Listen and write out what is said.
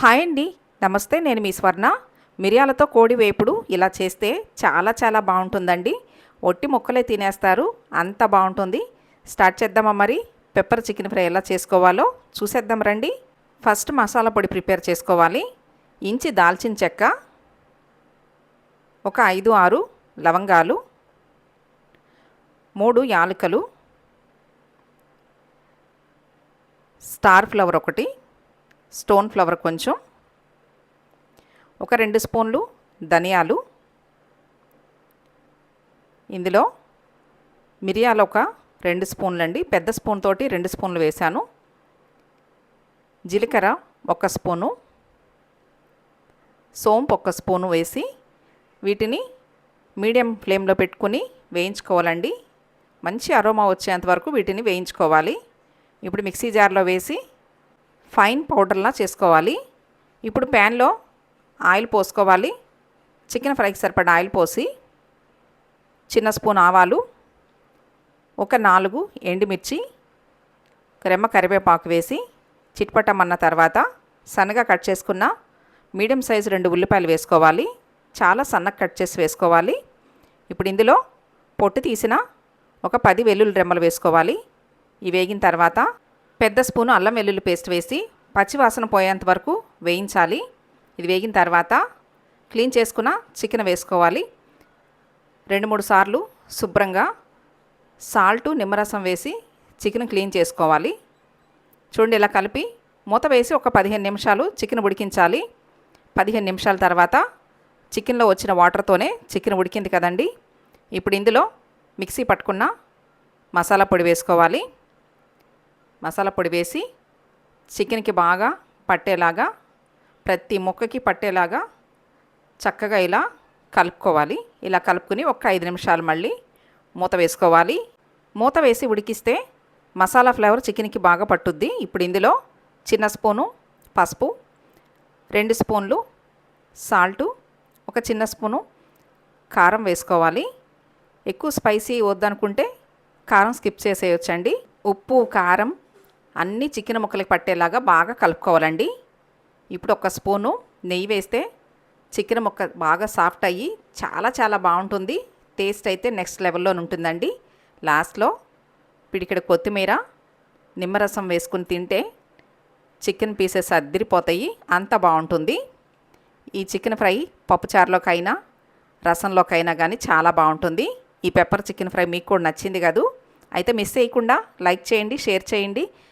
Hi అండి. నమస్తే నేను మీ స్వర్ణ. మిరియాలతో కోడి వేపుడు ఇలా చేస్తే చాలా చాలా బాగుంటుందండి. ఒట్టి ముక్కలే తినేస్తారు అంత బాగుంటుంది. స్టార్ట్ చేద్దామా మరి? పెప్పర్ చికెన్ ఫ్రై ఎలా చేసుకోవాలో చూసేద్దాం రండి. ఫస్ట్ మసాలా పొడి ప్రిపేర్ చేసుకోవాలి. ఇంచి దాల్చిన చెక్క ఒక ఐదు ఆరు లవంగాలు మూడు యాలకులు స్టార్ ఫ్లవర్ ఒకటి స్టోన్ ఫ్లవర్ కొంచెం. ఒక రెండు స్పూన్లు ధనియాలు. ఇందులో మిరియాలు ఒక రెండు స్పూన్లు అండి పెద్ద స్పూన్ తోటి రెండు స్పూన్లు వేశాను. జీలకర్ర ఒక స్పూను. సోంపు ఒక స్పూను వేసి వీటిని మీడియం ఫ్లేమ్లో పెట్టుకుని వేయించుకోవాలండి. మంచి అరోమా వచ్చేంత వరకు వీటిని వేయించుకోవాలి. ఇప్పుడు మిక్సీ జార్లో వేసి ఫైన్ పౌడర్లా చేసుకోవాలి. ఇప్పుడు ప్యాన్లో ఆయిల్ పోసుకోవాలి. చికెన్ ఫ్రైకి సరిపడా ఆయిల్ పోసి చిన్న స్పూన్ ఆవాలు ఒక నాలుగు ఎండుమిర్చి రెమ్మ కరివేపాకు వేసి చిట్పట్టమన్న తర్వాత సన్నగా కట్ చేసుకున్న మీడియం సైజు రెండు ఉల్లిపాయలు వేసుకోవాలి. చాలా సన్నగా కట్ చేసి వేసుకోవాలి. ఇప్పుడు ఇందులో పొట్టు తీసిన ఒక పది వెల్లుల్లి రెమ్మలు వేసుకోవాలి. ఇవి వేగిన తర్వాత పెద్ద స్పూను అల్లం వెల్లుల్లి పేస్ట్ వేసి పచ్చివాసన పోయేంత వరకు వేయించాలి. ఇది వేగిన తర్వాత క్లీన్ చేసుకున్న చికెన్ వేసుకోవాలి. రెండు మూడు సార్లు శుభ్రంగా సాల్టు నిమ్మరసం వేసి చికెన్ క్లీన్ చేసుకోవాలి. చూడండి ఇలా కలిపి మూత వేసి ఒక పదిహేను నిమిషాలు చికెన్ ఉడికించాలి. పదిహేను నిమిషాల తర్వాత చికెన్లో వచ్చిన వాటర్తోనే చికెన్ ఉడికింది కదండి. ఇప్పుడు ఇందులో మిక్సీ పట్టుకున్న మసాలా పొడి వేసుకోవాలి. మసాలా పొడి వేసి చికెన్కి బాగా పట్టేలాగా ప్రతి ముక్కకి పట్టేలాగా చక్కగా ఇలా కలుపుకోవాలి. ఇలా కలుపుకుని ఒక ఐదు నిమిషాలు మళ్ళీ మూత వేసుకోవాలి. మూత వేసి ఉడికిస్తే మసాలా ఫ్లేవర్ చికెన్కి బాగా పట్టుద్ది. ఇప్పుడు ఇందులో చిన్న స్పూను పసుపు రెండు స్పూన్లు సాల్టు ఒక చిన్న స్పూను కారం వేసుకోవాలి. ఎక్కువ స్పైసీ వద్దనుకుంటే కారం స్కిప్ చేసేయొచ్చండి. ఉప్పు కారం అన్ని చికెన్ ముక్కలకి పట్టేలాగా బాగా కలుపుకోవాలండి. ఇప్పుడు ఒక స్పూను నెయ్యి వేస్తే చికెన్ ముక్క బాగా సాఫ్ట్ అయ్యి చాలా చాలా బాగుంటుంది. టేస్ట్ అయితే నెక్స్ట్ లెవెల్లో ఉంటుందండి. లాస్ట్లో పిడికిడ కొత్తిమీర నిమ్మరసం వేసుకుని తింటే చికెన్ పీసెస్ అద్దరిపోతాయి. అంత బాగుంటుంది. ఈ చికెన్ ఫ్రై పప్పుచారులోకైనా రసంలోకైనా కానీ చాలా బాగుంటుంది. ఈ పెప్పర్ చికెన్ ఫ్రై మీకు కూడా నచ్చింది కదూ. అయితే మిస్ చేయకుండా లైక్ చేయండి షేర్ చేయండి.